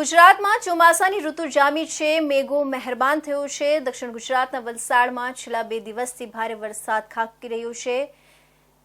ગુજરાતમાં ચોમાસાની ઋતુ જામી છે. મેઘો મહેરબાન થયો છે. દક્ષિણ ગુજરાતના વલસાડમાં છેલ્લા બે દિવસથી ભારે વરસાદ ખાબકી રહ્યો છે.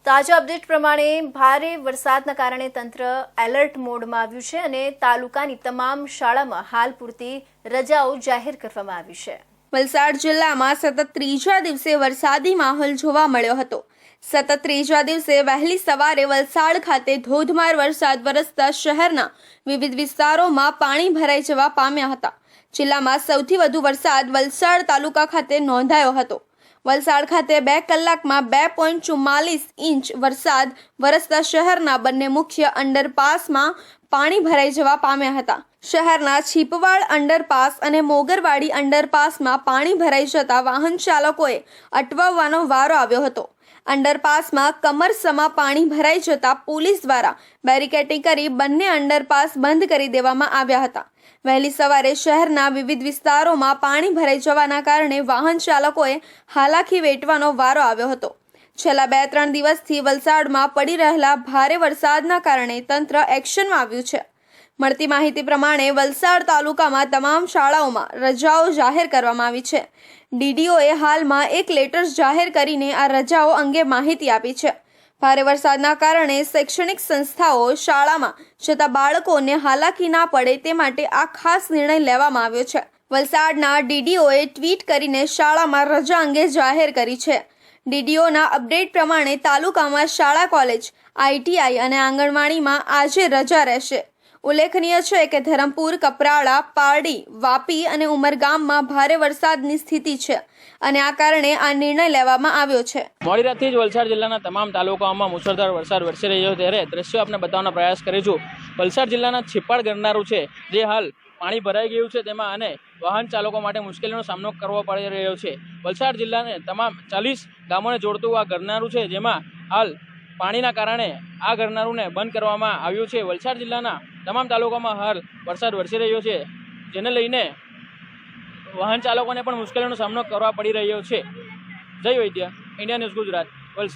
તાજા અપડેટ પ્રમાણે ભારે વરસાદના કારણે તંત્ર એલર્ટ મોડમાં આવ્યું છે અને તાલુકાની તમામ શાળામાં હાલ પૂરતી રજાઓ જાહેર કરવામાં આવી છે. વલસાડ જિલ્લામાં સતત ત્રીજા દિવસે વરસાદી માહોલ જોવા મળ્યો હતો. સતત ત્રીજા દિવસે વહેલી સવારે વલસાડ ખાતે ધોધમાર વરસાદ વરસતા શહેરના વિવિધ વિસ્તારોમાં પાણી ભરાઈ જવા પામ્યા હતા. જિલ્લામાં સૌથી વધુ વરસાદ વલસાડ તાલુકા ખાતે નોંધાયો હતો. વલસાડ ખાતે બે કલાકમાં બે પોઈન્ટ ચુમ્માલીસ ઇંચ વરસાદ વરસતા શહેરના બંને મુખ્ય અંડરપાસમાં પાણી ભરાઈ જવા પામ્યા હતા. શહેરના છીપવાડ અંડરપાસ અને મોગરવાડી અંડરપાસમાં પાણી ભરાઈ જતા વાહન ચાલકોએ અટવાવવાનો વારો આવ્યો હતો. અંડરપાસમાં કમરસમાં પાણી ભરાઈ જતા પોલીસ દ્વારા બેરિકેટિંગ કરી બંને અંડરપાસ બંધ કરી દેવામાં આવ્યા હતા. વહેલી સવારે શહેરના વિવિધ વિસ્તારોમાં પાણી ભરાઈ જવાના કારણે વાહન ચાલકોએ હાલાકી વેઠવાનો વારો આવ્યો હતો. છેલ્લા બે ત્રણ દિવસથી વલસાડમાં પડી રહેલા ભારે વરસાદના કારણે તંત્ર એક્શનમાં આવ્યું છે. મળતી માહિતી પ્રમાણે વલસાડ તાલુકામાં તમામ શાળાઓમાં રજાઓ જાહેર કરવામાં આવી છે. ડીડીઓએ હાલમાં એક લેટર્સ જાહેર કરીને આ રજાઓ અંગે માહિતી આપી છે. ભારે વરસાદના કારણે શૈક્ષણિક સંસ્થાઓ શાળામાં જતા બાળકોને હાલાકી ના પડે તે માટે આ ખાસ નિર્ણય લેવામાં આવ્યો છે. વલસાડના ડીડીઓએ ટ્વીટ કરીને શાળામાં રજા અંગે જાહેર કરી છે. ડીડીઓના અપડેટ પ્રમાણે તાલુકામાં શાળા કોલેજ, આઈટીઆઈ અને આંગણવાડીમાં આજે રજા રહેશે. ઉલ્લેખનીય છે કે ધરમપુર કપરાળા પારડી, વાપી અને ઉમરગામમાં ભારે વરસાદની સ્થિતિ છે અને આ કારણે આ નિર્ણય લેવામાં આવ્યો છે. મોડી રાતથી જ વલસાડ જિલ્લાના તમામ તાલુકાઓમાં મુસળધાર વરસાદ વરસી રહ્યો ત્યારે દ્રશ્યો આપણે બતાવવાનો પ્રયાસ કરીશું વલસાડ જિલ્લાના છિપાડ ગરનારું છે, જે હાલ પાણી ભરાઈ ગયું છે તેમાં અને વાહન ચાલકો માટે મુશ્કેલીનો સામનો કરવો પડી રહ્યો છે. વલસાડ જિલ્લાને તમામ ચાલીસ ગામોને જોડતું આ ગરનારું છે, જેમાં હાલ પાણીના કારણે આ ગરનારુંને બંધ કરવામાં આવ્યું છે. વલસાડ જિલ્લાના તમામ તાલુકામાં હાલ વરસાદ વરસી રહ્યો છે. જેને લઈને વાહન ચાલકોને પણ મુશ્કેલીનો સામનો કરવા પડી રહ્યો છે. Jay Vaidya India News Gujarat, Valsad.